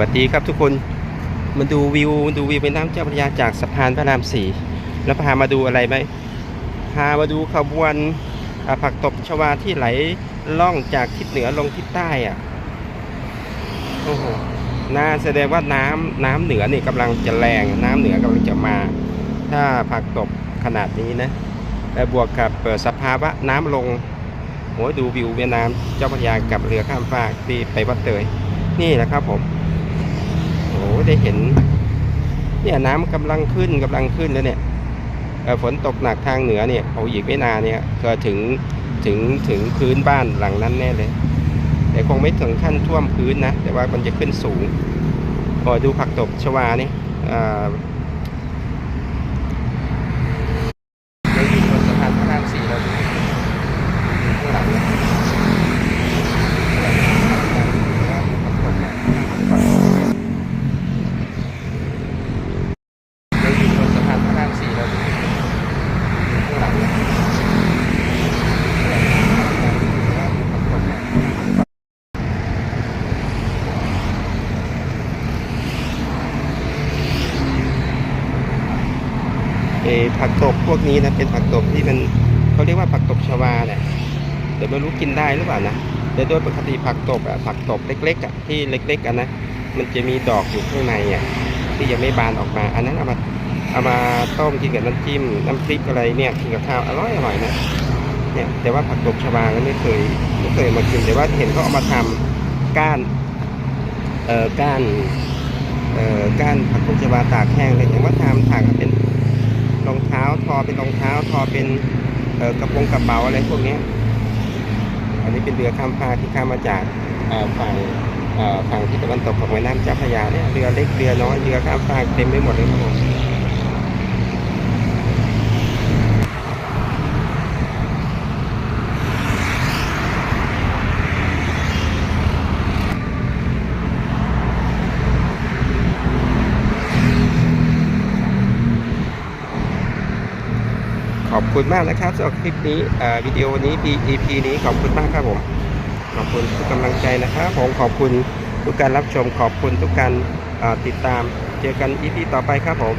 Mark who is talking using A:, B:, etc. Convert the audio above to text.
A: วัสดีครับทุกคนมาดูวิวมาดูวิวแม่น้ำเจ้าพระยาจากสะพานพระรามสี่แล้วพามาดูอะไรไหมพามาดูขบวนผักตบชวาที่ไหลล่องจากทิศเหนือลงทิศใต้อะโอ้โหน่าแสดงว่าน้ำน้ำเหนือนี่กำลังจะแรงน้ำเหนือกำลังจะมา ถ้าผักตบขนาดนี้นะและบวกกับสภาวะน้ำลงโหดูวิวแม่น้ำเจ้าพระยากับเรือข้ามฟากที่ไปวัดเตยนี่แหละครับผม โอ้ได้เห็น เนี่ยน้ำกำลังขึ้นกำลังขึ้นแล้วเนี่ยฝนตกหนักทางเหนือเนี่ยเอาอีกไม่นานเนี่ยก็ถึงถึงถึงพื้นบ้านหลังนั้นแน่เลย แต่คงไม่ถึงขั้นท่วมพื้นนะ แต่ว่ามันจะขึ้นสูงพอดูผักตบชวานี่อ่าอยู่บนสะพานพระรามสี่เราดูข้างหลังเนี่ย เราอยู่บนสะพานพระรามสี่เราดูข้างหลังเนี่ยเออ ผักตบพวกนี้นะเป็นผักตบที่มันเขาเรียกว่าผักตบชวาเนี่ยเดี๋ยวไม่รู้กินได้หรือเปล่านะแต่โดยปกติผักตบอะผักตบเล็กๆอะที่เล็กๆอะนะมันจะมีดอกอยู่ข้างในอะที่ยังไม่บานออกมา อันนั้นเอามาเอามาต้มกินกับน้ำจิ้มน้ำพริกอะไรเนี่ยกินกับข้าวอร่อยอร่อยนะเนี่ยแต่ว่าผักตบชวาไม่เคยไม่เคยมากินแต่ว่าเห็นเขาเอามาทำก้านเอ่อก้านเอ่อก้านผักตบชวาตากแห้งเลยอย่างว่าทำถากเป็น เท้าทอเป็นรองเท้าทอเป็นกระโปรงกระเป๋าอะไรพวกนี้ อันนี้เป็นเรือข้ามฟากที่ข้ามมาจากฝั่งฝั่งที่ตะวันตกของแม่น้ำเจ้าพระยาเนี่ยเรือเล็กเรือน้อยเรือข้ามฟากเต็มไปหมดเลยครับผม ขอบคุณมากนะครับสำหรับคลิปนี้วิดีโอนี้ EP นี้ขอบคุณมากครับผม ขอบคุณทุกกำลังใจนะครับผมขอบคุณทุกการรับชมขอบคุณทุกการติดตาม เจอกัน EP ต่อไปครับผม